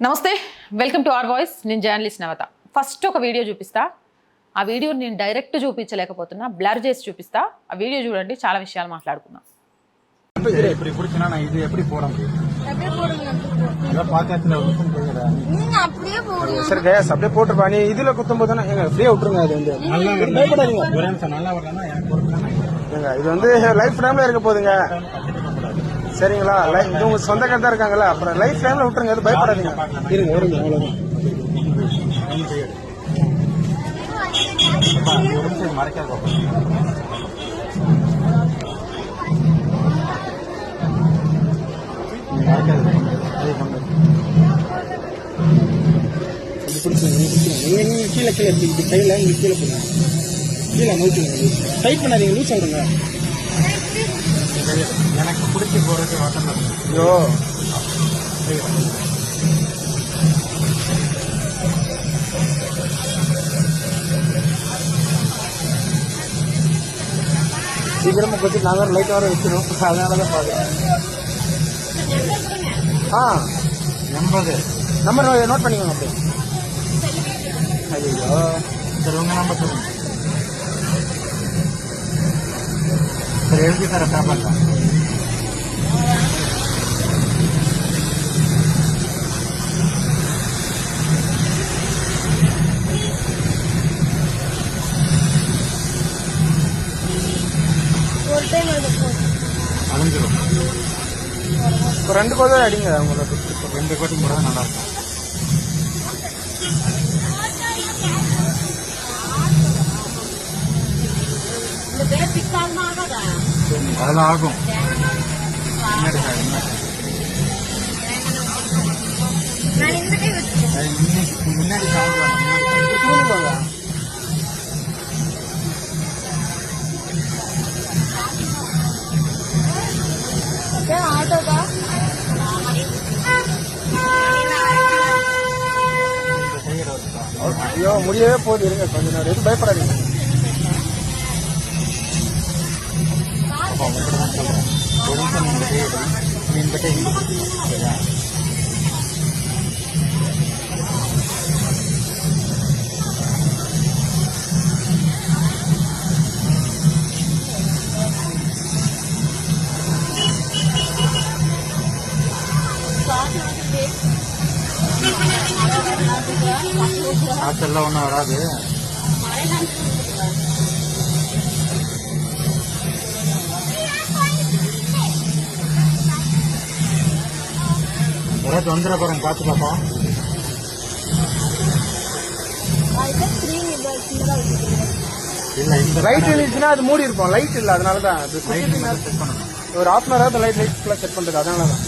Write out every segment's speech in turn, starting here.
నమస్తే welcome to our voice నేను journalist Navata first ఒక వీడియో చూపిస్తా ఆ వీడియో నేను డైరెక్ట్ చూపించలేకపోతున్నా బ్లర్ చేసి చూపిస్తా ఆ వీడియో చూడండి చాలా విషయాలు మాట్లాడుకుందాం இப்படி பிடிச்சினா நான் இது எப்படி போட முடியும் அப்படியே போடுங்க அதான் பாத்திரத்துல உப்பும் போயிடுறா நீங்க அப்படியே போடுங்க சரி கேஸ் அப்படியே போட்டுருப்பா நீ இதுல குத்தும் போது தானே ஏங்க ஃப்ரீயா விட்டுருங்க அது வந்து நல்லா பயப்படாதீங்க ஒரே நிமிஷம் நல்லா வரலன்னா எனக்கு பொறுப்பு ஏங்க இது வந்து லைஃப் டைம்ல இருக்க போதுங்க சரிங்களா லைஃப் உங்க சொந்தக்கார தான் இருக்காங்கல்ல அப்புறம் லைஃப் டைம்ல விட்டுருங்க எதுவும் பயப்படாதீங்க இருங்க வருங்க அவ்வளவுதான் கீழே கீழே கீழே கீழே போங்க கீழே நோக்கி டைட் பண்ணாதீங்க லூஸ் ஆகுங்க எனக்கு பிடிச்சி போறது வசம் ஐயோ. சீக்கிரமா கொஞ்சம் நான் வேற லைட் வர வைக்கணும் அதனாலதான் பாக்குறேன் ஆ. எண்பது. நம்பர் நோட் பண்ணிக்கோங்க அப்படியே ஐயோ சரி உங்க நம்பர் சொல்லுங்க. சரி எழுதி தர பேப்பர்ல ஒரு அழிஞ்சிடும் இப்போ ரெண்டு கோதை அடிங்க உங்களுக்கு ரெண்டு கோட்டிங் போட நல்லா இருக்கும். இந்த பேர் பிக்காம ஆகாதா? அதெல்லாம் ஆகும். முன்னாடி ஆட்டோக்கா ஐயோ முடியவே போகுது. இருங்க கொஞ்ச நேரம் எதுவும் பயப்படாதீங்க. பாப்போம் உங்கள்கிட்ட தான் சொல்கிறேன் ஒரு நிமிஷம் நீங்கள் ஒன்றும் வராது நேற்று வந்துட போகிறேன் பார்த்து பாப்பா லைட் இருந்துச்சுன்னா அது மூடி இருக்கும் லைட் இல்ல அதனால தான் அது செக் பண்ணணும். ஒரு ஹாஃப் அன் லைட் லைட் ஃபுல்லாக செக் பண்ணுறது அதனால தான்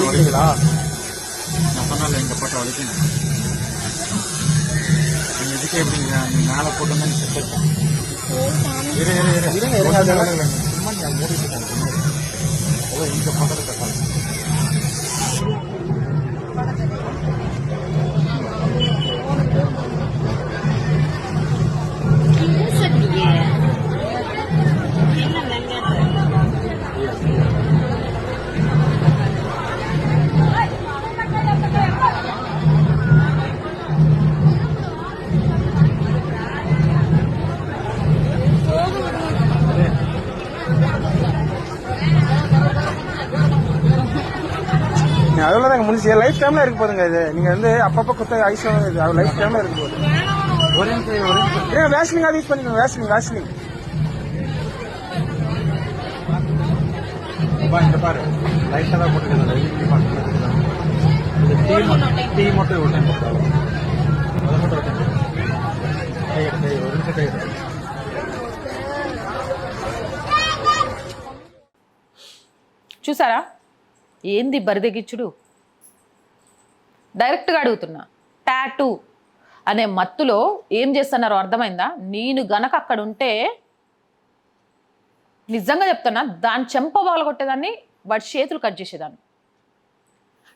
வலிக்குங்களா நான் சொன்னால எங்கள் போட்ட வலிக்கணும் அதுக்கே எப்படிங்க மேலே போட்டோம்னு செப்பேன் இரு இரு இரு. இருங்க இருங்க மூடிட்டு இந்த பக்கத்தில் கட்டணும் அதெல்லாம் தாங்க முடிச்சு லைஃப் டைம்ல இருக்க போதுங்க இது நீங்க வந்து அப்பப்போ குத்த ஐஸ் லைஃப் டைம்ல இருக்க போகுது ஒரு நிமிஷம் ஒரு நிமிஷம் ஏன் வேஸ்லிங் அது யூஸ் பண்ணிக்கோங்க வேஸ்லிங் வேஸ்லிங் அப்பா, இங்க பாரு லைட்டாக தான் போட்டுருக்கேன் இது டீ மட்டும் டீ மட்டும் ஒரு டைம் போட்டாலும் அதை மட்டும் ஒரு டைம் கை எடு, கை எடு, ஒரு நிமிஷம் கை எடு. చూసారా ఏంది బరిదెగిచ్చుడు డైరెక్ట్గా అడుగుతున్నా. టాటూ అనే మత్తులో ఏం చేస్తున్నారో అర్థమైందా? నేను గనక అక్కడ ఉంటే నిజంగా చెప్తున్నా దాని చెంప కొట్టేదాన్ని వాడి చేతులు కట్ చేసేదాన్ని.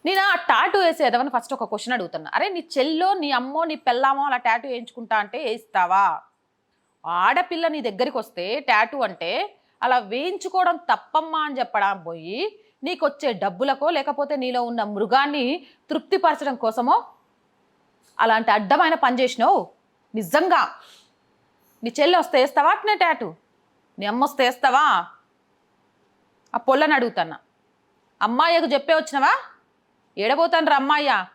నేను ఆ టాటూ వేసేదామని ఫస్ట్ ఒక క్వశ్చన్ అడుగుతున్నా. అరే నీ చెల్లో నీ అమ్మో నీ పెళ్ళామో అలా టాటూ వేయించుకుంటా అంటే వేయిస్తావా? ఆడపిల్ల నీ దగ్గరికి వస్తే టాటూ అంటే అలా వేయించుకోవడం తప్పమ్మా అని చెప్పడం పోయి నీకు వచ్చే డబ్బులకో లేకపోతే నీలో ఉన్న మృగాన్ని తృప్తిపరచడం కోసమో అలాంటి అడ్డమైన పని చేసినావు. నిజంగా. నీ చెల్లి వస్తే వేస్తావా? అట్నే టాటూ. నీ అమ్మ వస్తే వేస్తావా? ఆ పొల్లని అడుగుతున్నా. అమ్మాయికు చెప్పే వచ్చినవా? ఏడబోతాను అమ్మాయ్యా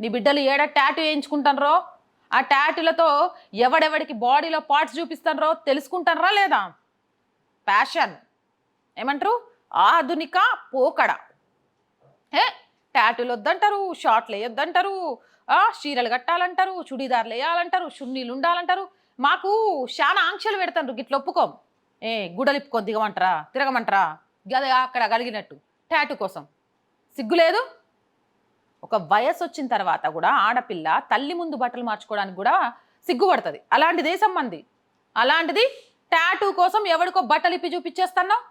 నీ బిడ్డలు ఏడ ట్యాటు వేయించుకుంటానరో? ఆ ట్యాటులతో ఎవడెవడికి బాడీలో పార్ట్స్ చూపిస్తానరో తెలుసుకుంటానరా లేదా? ప్యాషన్. ఏమంటారు? ఆధునిక పోకడ. ఏ టాటూలు వద్దంటారు షార్ట్లు వేయొద్దంటారు చీరలు కట్టాలంటారు చుడీదార్లు వేయాలంటారు చున్నీలు ఉండాలంటారు. మాకు చాలా ఆంక్షలు పెడతారు గిట్ల ఒప్పుకోం. ఏ గుడలిప్పుకొని దిగమంటారా తిరగమంటారా? గదే అక్కడ కలిగినట్టు ట్యాటూ కోసం. సిగ్గు లేదు? ఒక వయసు వచ్చిన తర్వాత కూడా ఆడపిల్ల తల్లి ముందు బట్టలు మార్చుకోవడానికి కూడా సిగ్గుపడుతుంది అలాంటి దేశం మంది అలాంటిది ట్యాటూ కోసం ఎవడికో బట్టలు ఇప్పి చూపించేస్తున్నావు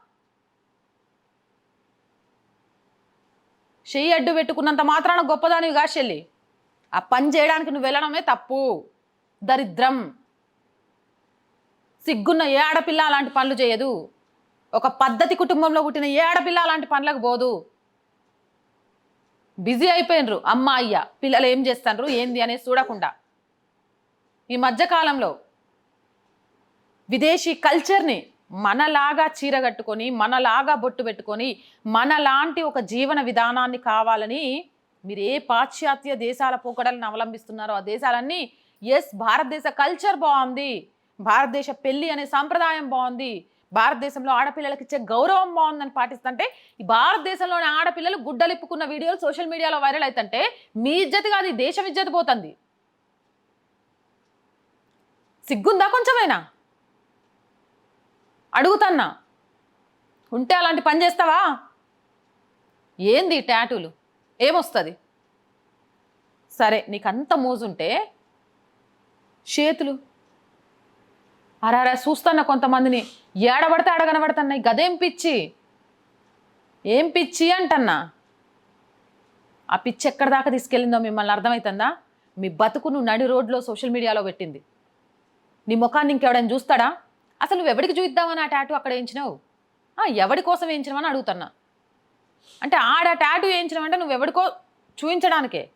చెయ్యి అడ్డు పెట్టుకున్నంత మాత్రాన గొప్పదానివి కాశెళ్ళి ఆ పని చేయడానికి నువ్వు వెళ్ళడమే తప్పు. దరిద్రం. సిగ్గున్న ఏ ఆడపిల్ల అలాంటి పనులు చేయదు. ఒక పద్ధతి కుటుంబంలో పుట్టిన ఏ ఆడపిల్ల అలాంటి పనులకు పోదు. బిజీ అయిపోయినరు అమ్మ అయ్య పిల్లలు ఏం చేస్తారు ఏంది అనేది చూడకుండా. ఈ మధ్యకాలంలో విదేశీ కల్చర్ని మనలాగా చీర కట్టుకొని మనలాగా బొట్టు పెట్టుకొని మనలాంటి ఒక జీవన విధానాన్ని కావాలని మీరు ఏ పాశ్చాత్య దేశాల పోకడలను అవలంబిస్తున్నారో ఆ దేశాలన్నీ ఎస్ భారతదేశ కల్చర్ బాగుంది భారతదేశ పెళ్ళి అనే సాంప్రదాయం బాగుంది భారతదేశంలో ఆడపిల్లలకి ఇచ్చే గౌరవం బాగుందని పాటిస్తుంటే ఈ భారతదేశంలోని ఆడపిల్లలు గుడ్డలిప్పుకున్న వీడియోలు సోషల్ మీడియాలో వైరల్ అవుతుంటే మీ ఇజ్జత్ కాదు దేశం ఇజ్జతి పోతుంది. సిగ్గుందా కొంచెమైనా? అడుగుతన్నా. ఉంటే అలాంటి పని చేస్తావా? ఏంది ట్యాటూలు టాటూలు? ఏమొస్తుంది? సరే నీకు అంత మోజుంటే చేతులు. అరారా చూస్తున్నా కొంతమందిని. ఏడబడితే ఆడ కనబడుతున్నాయి. గదేం పిచ్చి? ఏం పిచ్చి అంటన్నా? ఆ పిచ్చి ఎక్కడి దాకా తీసుకెళ్ళిందో మిమ్మల్ని అర్థమవుతుందా మీ బతుకు నువ్వు నడి రోడ్లో సోషల్ మీడియాలో పెట్టింది. నీ ముఖాన్ని ఇంకెవడైనా చూస్తాడా? అసలు నువ్వు ఎవడికి చూద్దామని ఆ టాటూ అక్కడ వేయించినావు? ఎవడి కోసం వేయించినవని అడుగుతున్నా. అంటే ఆడ టాటూ వేయించినవంటే నువ్వు ఎవడికో చూపించడానికే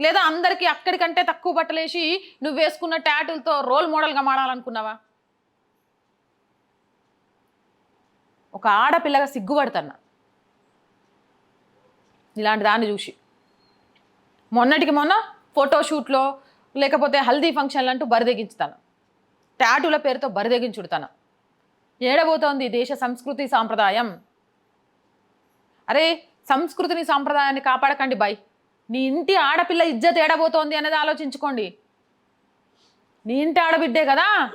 లేదా అందరికీ అక్కడికంటే తక్కువ బట్టలేసి నువ్వు వేసుకున్న టాటూలతో రోల్ మోడల్గా మాడాలనుకున్నావా ఒక ఆడపిల్లగా సిగ్గుపడుతున్నా. ఇలాంటి దాన్ని చూసి. మొన్నటికి మొన్న ఫోటోషూట్లో లేకపోతే హల్దీ ఫంక్షన్లు అంటూ బరిదెగించుతాను. టాటూల పేరుతో బరిదెగించుడుతాను ఏడబోతోంది దేశ సంస్కృతి సాంప్రదాయం. అరే సంస్కృతిని సాంప్రదాయాన్ని కాపాడకండి బాయ్. నీ ఇంటి ఆడపిల్ల ఇజ్జత్ ఏడబోతోంది అనేది ఆలోచించుకోండి. నీ ఇంటి ఆడబిడ్డే కదా?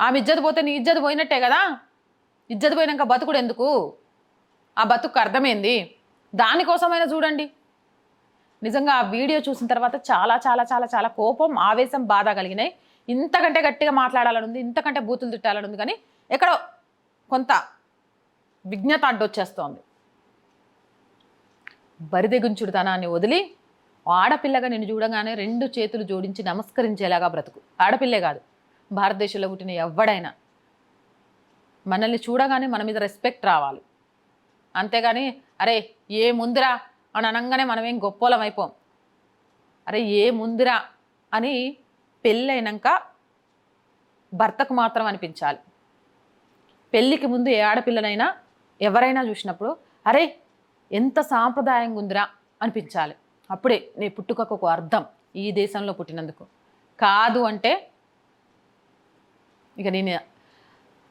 ఆమె ఇజ్జత్ పోతే నీ ఇజ్జత్ పోయినట్టే కదా? ఇజ్జత్ పోయినాక బతుకుడు ఎందుకు? ఆ బతుకు అర్థమైంది. దానికోసమైనా చూడండి. నిజంగా ఆ వీడియో చూసిన తర్వాత చాలా చాలా చాలా చాలా కోపం ఆవేశం బాధ కలిగినాయి. ఇంతకంటే గట్టిగా మాట్లాడాలని ఉంది ఇంతకంటే బూతులు తిట్టాలని ఉంది కానీ ఎక్కడో కొంత విజ్ఞత అడ్డొచ్చేస్తోంది. బరిదెగుంచుడుతనాన్ని వదిలి ఆడపిల్లగా నేను చూడగానే రెండు చేతులు జోడించి నమస్కరించేలాగా బ్రతుకు. ఆడపిల్లే కాదు భారతదేశంలో పుట్టిన ఎవడైనా మనల్ని చూడగానే మన మీద రెస్పెక్ట్ రావాలి. అంతేగాని అరే ఏ ముందురా అని అనగానే మనమేం గొప్పోలం అయిపోం. అరే ఏ ముందురా అని పెళ్ళైనాక భర్తకు మాత్రం అనిపించాలి. పెళ్ళికి ముందు ఏ ఆడపిల్లనైనా ఎవరైనా చూసినప్పుడు అరే ఎంత సాంప్రదాయంగా ఉందిరా అనిపించాలి. అప్పుడే నీ పుట్టుకకు ఒక అర్థం ఈ దేశంలో పుట్టినందుకు. కాదు అంటే ఇక నేను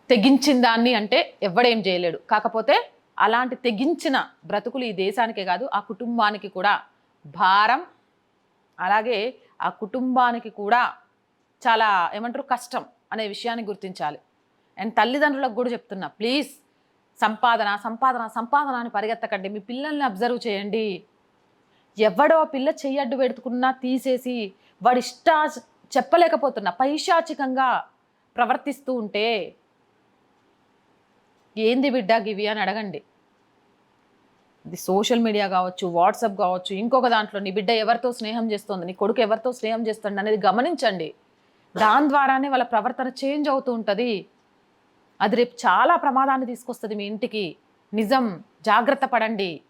తెగించిన దాన్ని అంటే ఎవడేం చేయలేడు. కాకపోతే అలాంటి తెగించిన బ్రతుకులు ఈ దేశానికే కాదు ఆ కుటుంబానికి కూడా భారం. అలాగే ఆ కుటుంబానికి కూడా చాలా ఏమంటారు కష్టం అనే విషయాన్ని గుర్తించాలి. అండ్ తల్లిదండ్రులకు కూడా చెప్తున్నా ప్లీజ్ సంపాదన సంపాదన సంపాదన అని పరిగెత్తకండి. మీ పిల్లల్ని అబ్జర్వ్ చేయండి. ఎవడో పిల్ల చెయ్యడ్డు పెడుతుకున్నా తీసేసి వాడి ఇష్ట చెప్పలేకపోతున్నా పైశాచికంగా ప్రవర్తిస్తూ ఉంటే ఏంది బిడ్డ గివి? అని అడగండి. ఇది సోషల్ మీడియా కావచ్చు వాట్సాప్ కావచ్చు ఇంకొక దాంట్లో నీ బిడ్డ ఎవరితో స్నేహం చేస్తుంది నీ కొడుకు ఎవరితో స్నేహం చేస్తుంది అనేది గమనించండి. దాని ద్వారానే వాళ్ళ ప్రవర్తన చేంజ్ అవుతూ ఉంటుంది. అది రేపు చాలా ప్రమాదాన్ని తీసుకొస్తుంది మీ ఇంటికి. నిజం జాగ్రత్త పడండి.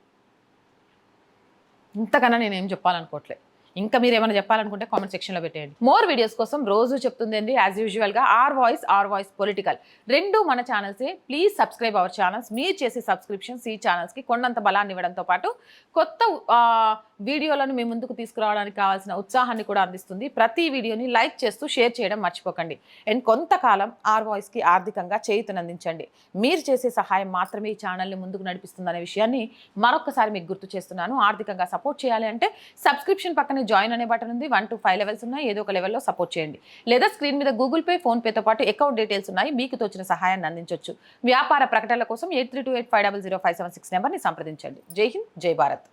ఇంతకన్నా నేనేం చెప్పాలనుకోవట్లే. ఇంకా మీరు ఏమైనా చెప్పాలనుకుంటే కామెంట్ సెక్షన్లో పెట్టేయండి. మోర్ వీడియోస్ కోసం రోజు చెప్తుందండి యాజ్ యూజువల్గా R voice R voice political రెండు మన ఛానల్సే ప్లీజ్ సబ్స్క్రైబ్ అవర్ ఛానల్స్ మీరు చేసే సబ్స్క్రిప్షన్స్ ఈ ఛానల్స్కి కొండంత బలాన్ని ఇవ్వడంతో పాటు కొత్త వీడియోలను మీ ముందుకు తీసుకురావడానికి కావాల్సిన ఉత్సాహాన్ని కూడా అందిస్తుంది. ప్రతి వీడియోని లైక్ చేస్తూ షేర్ చేయడం మర్చిపోకండి. అండ్ కొంతకాలం ఆర్ వాయిస్కి ఆర్థికంగా చేయుతనందించండి మీరు చేసే సహాయం మాత్రమే ఈ ఛానల్ని ముందుకు నడిపిస్తుందనే విషయాన్ని మరొకసారి మీకు గుర్తు చేస్తున్నాను. ఆర్థికంగా సపోర్ట్ చేయాలి అంటే సబ్స్క్రిప్షన్ పక్కనే జాయిన్ అనే బటన్ ఉంది. వన్ టు ఫైవ్ లెవెల్స్ ఉన్నాయి. ఏదో ఒక లెవెల్లో సపోర్ట్ చేయండి. లేదా స్క్రీన్ మీద గూగుల్ పే ఫోన్ పేతో పాటు అకౌంట్ డీటెయిల్స్ ఉన్నాయి. మీకు తోచిన సహాయాన్ని అందించవచ్చు వ్యాపార ప్రకటనల కోసం eight three two eight five double zero five seven six నెంబర్ని సంప్రదించండి. జై హింద్ జై భారత్.